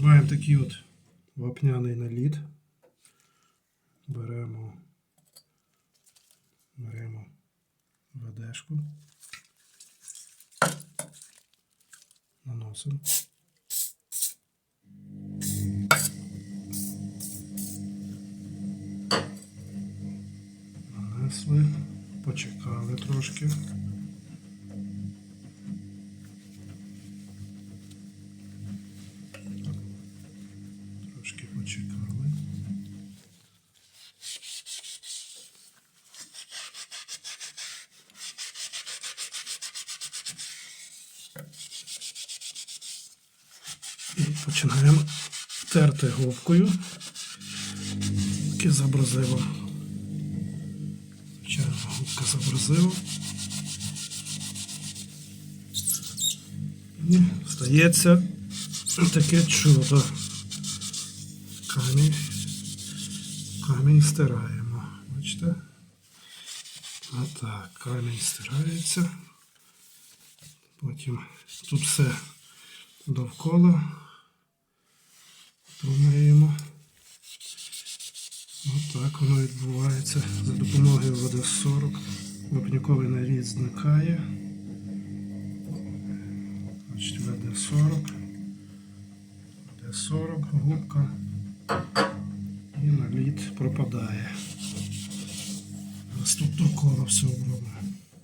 Маємо такий от вапняний наліт. Беремо, беремо ведешку. Наносимо. Нанесли, почекали трошки. Почекали. І починаємо терти губкою. Таке забразило. Звичайно, губка забразила. І стається таке чудо. Камінь. Камінь стираємо. Бачите? Отак, камінь стирається. Потім тут все довкола. Промиємо. Отак воно відбувається. За допомогою води 40. Вапняковий нарід зникає. Значить, ВД 40. ВД 40, губка. І наліт пропадає. тут коло все обробимо.